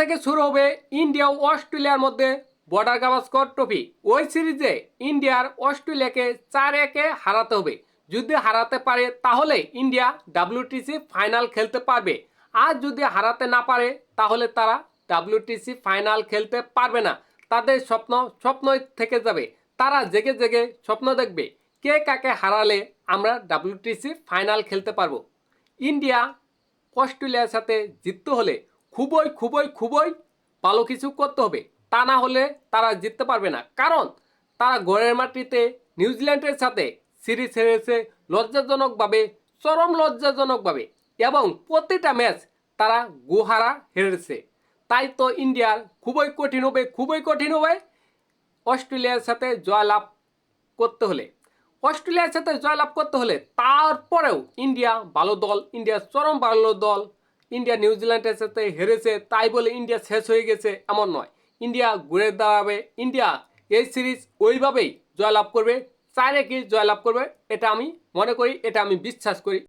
থেকে শুরু হবে ইন্ডিয়া ও অস্ট্রেলিয়ার মধ্যে বর্ডার গাভাস্কর ট্রফি ওই সিরিজে ইন্ডিয়ার অস্ট্রেলিয়াকে চার একে হারাতে হবে। যদি হারাতে পারে, তাহলে ইন্ডিয়া ডাব্লিউটিসি ফাইনাল খেলতে পারবে। আর যদি হারাতে না পারে, তাহলে তারা ডাব্লিউটিসি ফাইনাল খেলতে পারবে না। তাদের স্বপ্ন স্বপ্নই থেকে যাবে। তারা জেগে জেগে স্বপ্ন দেখবে, কে কাকে হারালে আমরা ডাব্লিউটিসি ফাইনাল খেলতে পারব। ইন্ডিয়া অস্ট্রেলিয়ার সাথে জিততে হলে খুবই খুবই খুবই ভালো কিছু করতে হবে। তা না হলে তারা জিততে পারবে না। কারণ তারা ঘরের মাটিতে নিউজিল্যান্ডের সাথে সিরিজ হেরেছে লজ্জাজনকভাবে, চরম লজ্জাজনকভাবে এবং প্রতিটা ম্যাচ তারা গুহারা হেরেছে। তাই তো ইন্ডিয়ার খুবই কঠিন হবে, খুবই কঠিন হবে অস্ট্রেলিয়ার সাথে জয়লাভ করতে হলে। অস্ট্রেলিয়ার সাথে জয়লাভ করতে হলে তারপরেও ইন্ডিয়া ভালো দল ইন্ডিয়া চরম ভালো দল ইন্ডিয়া নিউজিল্যান্ডের সাথে হেরেছে, তাই বলে ইন্ডিয়া শেষ হয়ে গেছে এমন নয়। ইন্ডিয়া ঘুরে দাঁড়াবে। ইন্ডিয়া এই সিরিজ ওইভাবেই জয়লাভ করবে, চাইলে কি জয়লাভ করবে, এটা আমি মনে করি, এটা আমি বিশ্বাস করি।